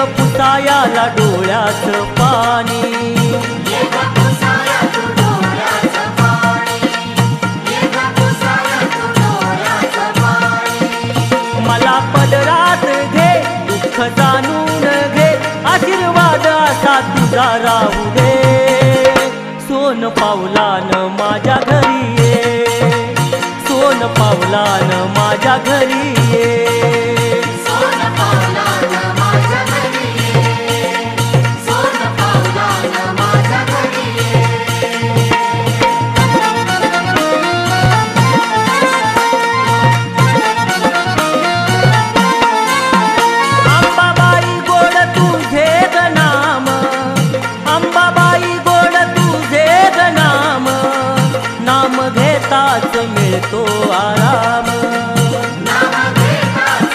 ग पुसाया डोळ्याचं पाणी पाणी. मला पदरात घे दुःख जाणून घे आशीर्वाद असा तुझा राहू दे. सोन पावलान माझ्या घरी ये. सोन पावलान माझ्या घरी ये. तुझे मिळतो आराम.